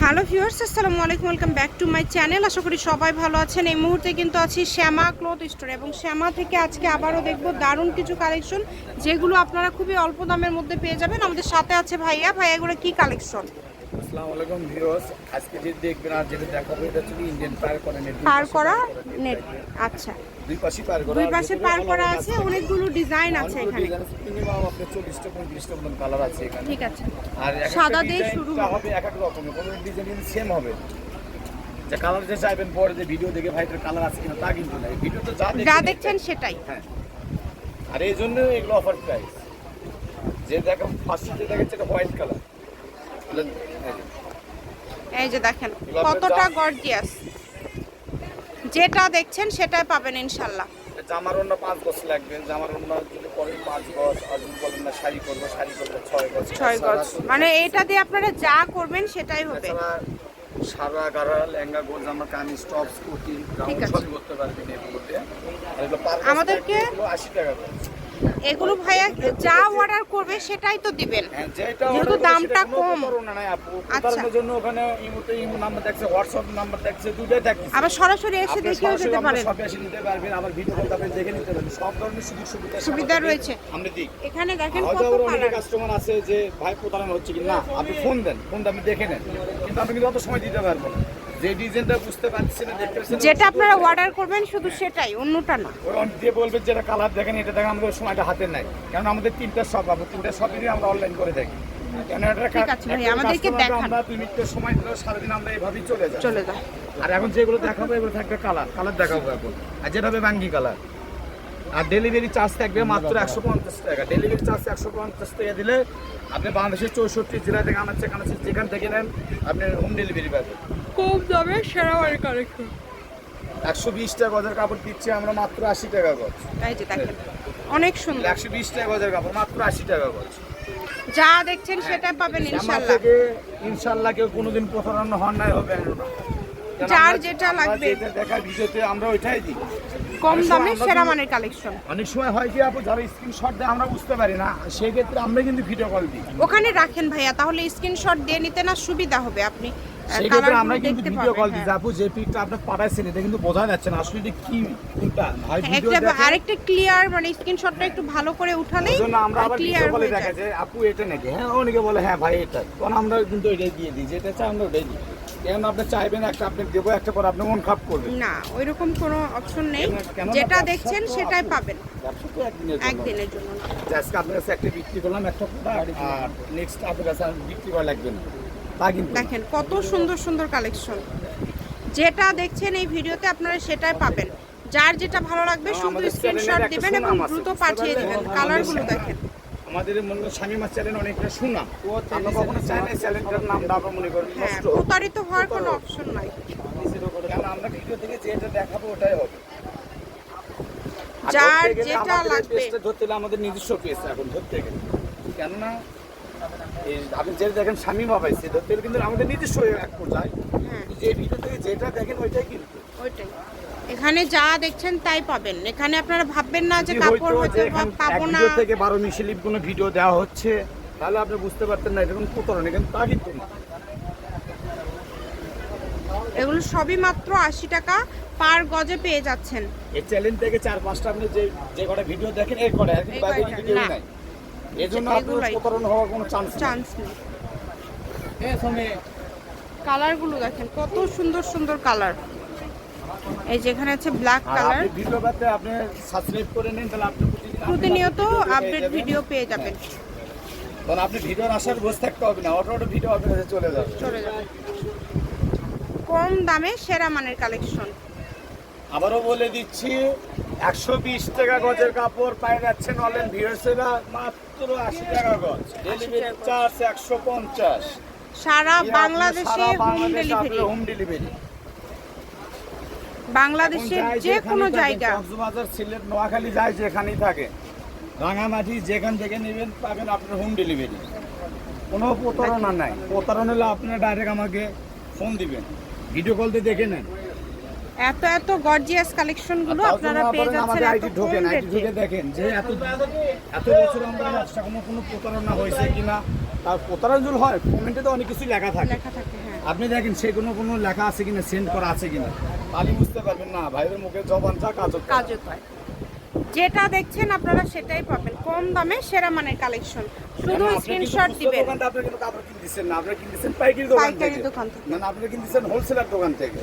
Hello viewers আসসালামু আলাইকুম welcome back to my channel আশা করি সবাই ভালো আছেন। এই মুহূর্তে কিন্তু আছি শ্যামা ক্লথ স্টোর এবং শ্যামা থেকে আজকে আবারও দেখব দারুণ কিছু কালেকশন যেগুলো আপনারা খুবই অল্প দামের মধ্যে পেয়ে যাবেন। আমাদের সাথে আছে ভাইয়া। ভাইয়াগুলো কি কালেকশন আসসালামু আলাইকুম ভিউয়ার্স। আজকে যে দেখবেন আর যেটা দেখাবো এটা হচ্ছে ইন্ডিয়ান পার করা নেট পার করা নেট আচ্ছা। দুই পাশে পার করা দুই পাশে পার করা আছে অনেকগুলো ডিজাইন আছে এখানে। মিনিমাম আপনার চল্লিশটা পঁয়ত্রিশটা মতন কালার আছে এখানে। ঠিক আছে। আর সাদা দিয়ে শুরু হবে এক এক রকমের কোনো ডিজাইন সেম হবে। যে কালার যে চাইবেন পরে যে ভিডিও দেখে ভাইটার কালার আছে কিনা তা কিন্তু নাই। ভিডিও তো যা যা দেখছেন সেটাই। হ্যাঁ। আর এই জন্য এগুলো অফার প্রাইস যে দেখো ফার্স্ট যে দেখাচ্ছে এটা হোয়াইট কালার এই যে দেখেন কতটা গর্জিয়াস যেটা দেখছেন সেটাই পাবেন ইনশাল্লাহ। জামার অন্য পাঁচ গজ লাগবে। জামার অন্য যদি পাঁচ গজ আর যদি বলেন না শাড়ি করব শাড়ি করব ছয় গজ ছয় গজ। মানে এটা দিয়ে আপনারা যা করবেন সেটাই হবে। সারা লেহেঙ্গা গোল জামা কামিজ টপস কুর্তি সবই পারবেন আমাদেরকে- আশি টাকা করে। এগুলো ভাইয়া যা অর্ডার করবে সেটাই তো দিবেন। হ্যাঁ যেহেতু দামটা কম। আচ্ছা। জন্য ওখানে ইমোতে ইমো নাম্বার দেখছে হোয়াটসঅ্যাপ নাম্বার দেখছে দুটোই দেখছে। আবার সরাসরি এসে দেখেও যেতে পারেন। সবে এসে নিতে পারবেন আবার ভিডিও কল আপনি দেখে নিতে পারবেন। সব ধরনের সুযোগ সুবিধা সুবিধা রয়েছে। আমরা দিই এখানে দেখেন কত কালার। কাস্টমার আছে যে ভাই প্রতারণা হচ্ছে কি? না আপনি ফোন দেন। ফোনটা আপনি দেখে নেন। কিন্তু আপনি কিন্তু অত সময় দিতে পারব না। যে ডিজাইনটা বুঝতে পারছি না দেখতে যেটা আপনারা অর্ডার করবেন শুধু সেটাই অন্যটা না। ওই অনেক দিয়ে যেটা কালার দেখেন এটা দেখেন আমাদের ওই সময়টা হাতে নাই। কারণ আমাদের তিনটা শপ পাবো তিনটা শপেরই আমরা অনলাইন করে যায় আর এখন যেগুলো দেখাবো এগুলো থাকবে কালার কালার দেখাবো এখন। আর যেটা হবে বাঙ্গি কালার আর ডেলিভারি চার্জ থাকবে মাত্র একশো পঞ্চাশ টাকা। ডেলিভারি চার্জ একশো পঞ্চাশ টাকা দিলে আপনি বাংলাদেশের চৌষট্টি জেলা থেকে আছে যেখান থেকে নেন আপনি হোম ডেলিভারি পাবেন। কম দামে সেরা বাড়ি কালেকশন। একশো বিশ টাকা গজের কাপড় দিচ্ছি আমরা মাত্র আশি টাকা গজ। এই যে দেখেন অনেক সুন্দর। একশো বিশ টাকা গজের কাপড় মাত্র আশি টাকা গজ। যা দেখছেন সেটা পাবেন আমার ইনশাল্লাহ ইনশাল্লাহ কেউ কোনোদিন প্রতারণা হন নাই হবে না। যার যেটা লাগবে। যেটা দেখা ভিডিওতে আমরা ওইটাই দিই। কম দামে সেরা কিন্তু- মানের কালেকশন। অনেক সময় হয় কি আপু যারা স্ক্রিনশট দেয় আমরা বুঝতে পারি না সেই ক্ষেত্রে আমরা কিন্তু ভিডিও কল দিই। ওখানে রাখেন ভাইয়া তাহলে স্ক্রিনশট দিয়ে নিতে না সুবিধা হবে আপনি? সেই ক্ষেত্রে আমরা কিন্তু ভিডিও কল দিই হ্যাঁ। আপু যে পিকটা আপনি পাঠাইছেন এটা কিন্তু বোঝা যাচ্ছে না আসলে এটা কি হয় ভিডিও আরেকটা ক্লিয়ার মানে স্ক্রিনশটটা একটু ভালো করে উঠালেই জন্য আমরা আবার ক্লিয়ার ভিডিও কলে দেখা যায়। যায় আপু এটা নাকি? হ্যাঁ অনেকে বলে হ্যাঁ ভাই এটা। তখন আমরা কিন্তু এটাই দিয়ে দিই যেটা চাই আমরা ওটাই দিই। কেন আপনি চাইবেন একটা আপনি দেবো একটা পর আপনি মন খারাপ করবেন। না ওইরকম কোনো অপশন নেই। যেটা দেখছেন সেটাই পাবেন। একদিনের জন্য। আজকে আপনার কাছে একটা বিক্রি করলাম একটা প্রোডাক্ট আর নেক্সট আপনার কাছে বিক্রি করা লাগবে না। দেখেন কত সুন্দর সুন্দর কালেকশন যেটা দেখছেন এই ভিডিওতে আপনারা সেটাই পাবেন। যার যেটা ভালো লাগবে এবং শুধু স্ক্রিনশট দিবেন এবং দ্রুত পাঠিয়ে দিবেন। কালারগুলো দেখেন। আমাদের মনে হয় স্বামীমার চ্যানেল অনেকটা সুনাম। আমরা কখনো চাই না চ্যানেলটার নামটা আমরা মনে করি হ্যাঁ নষ্ট প্রতারিত হওয়ার কোনো অপশন নাই। কারণ আমরা ভিডিও থেকে যেটা দেখাবো ওটাই হবে। যার যেটা লাগবে। ধরতে গেলে আমাদের নিজস্ব পেজ এখন ধরতে গেলে। কেননা আপনি যেটা দেখেন স্বামী ধরতে গেলে কিন্তু আমাদের নিজস্ব এক পর্যায়ে। যে ভিডিও থেকে যেটা দেখেন ওইটাই কিন্তু। ওইটাই। এখানে যা দেখছেন তাই পাবেন। এখানে আপনারা ভাববেন না যে কাপড় এখান পাবো না। ভিডিও থেকে বারো মিশিলিপ কোনো ভিডিও দেওয়া হচ্ছে তাহলে আপনি বুঝতে পারতেন না এটা কোনো প্রতারণা কিন্তু তা কিন্তু না। এগুলো সবই মাত্র আশি টাকা পার গজে পেয়ে যাচ্ছেন। এই চ্যালেঞ্জ থেকে চার পাঁচটা আপনি যে যে কটা ভিডিও দেখেন এই কটা বাইরে না। নাই। এই আপনার প্রতারণা হওয়ার কোনো চান্স নেই। চান্স নেই। কালারগুলো দেখেন কত সুন্দর সুন্দর কালার এই যেখানে আছে ব্ল্যাক কালার আপনি ভিডিও পাতে আপনি সাবস্ক্রাইব করে নিন তাহলে আপনি প্রতিনিয়ত আপডেট ভিডিও পেয়ে যাবেন। তখন আপনি ভিডিওর আসার বসে থাকতে হবে না অটো অটো ভিডিও আপনার কাছে চলে যাবে। চলে যাবে। কম দামে সেরা মানের কালেকশন আবারও বলে দিচ্ছি একশো বিশ টাকা গজের কাপড় পাই যাচ্ছেন অনলাইন ভিউয়ার্সেরা মাত্র আশি টাকা গজ। ডেলিভারি চার্জ একশো পঞ্চাশ। সারা বাংলাদেশে হোম ডেলিভারি হোম ডেলিভারি বাংলাদেশের যে কোনো জায়গা। কক্সবাজার সিলেট নোয়াখালী যায় যেখানেই থাকে রাঙামাটি যেখান থেকে নেবেন পাবেন আপনার হোম ডেলিভারি কোনো প্রতারণা নাই। প্রতারণা হলে আপনারা ডাইরেক্ট আমাকে ফোন দিবেন। ভিডিও কল দিয়ে দেখে নেন। এত এত গর্জিয়াস কালেকশনগুলো আপনারা পেয়ে যাচ্ছেন কম ঢোকেন ঢুকে দেখেন যে এত এত বছর আমরা ব্যবসা কোনো কোনো প্রতারণা হয়েছে কিনা তার প্রতারণা যদি হয় কমেন্টে তো অনেক কিছু লেখা থাকে। লেখা থাকে হ্যাঁ। আপনি দেখেন সে কোনো কোনো লেখা আছে কিনা সেন্ড করা আছে কিনা তাহলে বুঝতে পারবেন না ভাইয়ের মুখে জবান চা কাজ কাজও হয় যেটা দেখছেন আপনারা সেটাই পাবেন কম দামে সেরা মানের কালেকশন শুধু স্ক্রিনশট দিবেন। দোকানটা আপনি কিন্তু কাপড় কিনতেছেন না আপনি কিনতেছেন পাইকারি দোকান থেকে। দোকান থেকে। মানে আপনি কিনতেছেন হোলসেলার দোকান থেকে।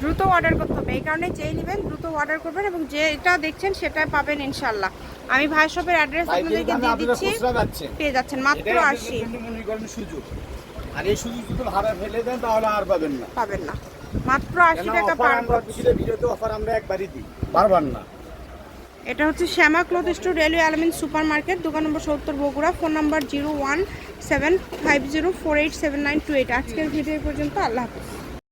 দ্রুত অর্ডার করতে হবে। এই কারণে যেই নেবেন দ্রুত অর্ডার করবেন এবং যেটা দেখছেন সেটাই পাবেন ইনশাল্লাহ আমি ভাই শপের অ্যাড্রেস আপনাদেরকে দিয়ে দিচ্ছি। পেয়ে যাচ্ছেন মাত্র আশি। আর এই সুযোগ যদি ভাড়া ফেলে দেন তাহলে আর পাবেন না। পাবেন না। মাত্র আশি টাকা পার আমরা ভিডিওতে অফার আমরা একবারই দিই। বারবার না। এটা হচ্ছে Shyama cloth store railway Almin super market দোকান নম্বর সত্তর Bogura phone number zero one seven five zero four eight seven nine two eight আজকের ভিডিও পর্যন্ত আল্লাহ হাফিজ।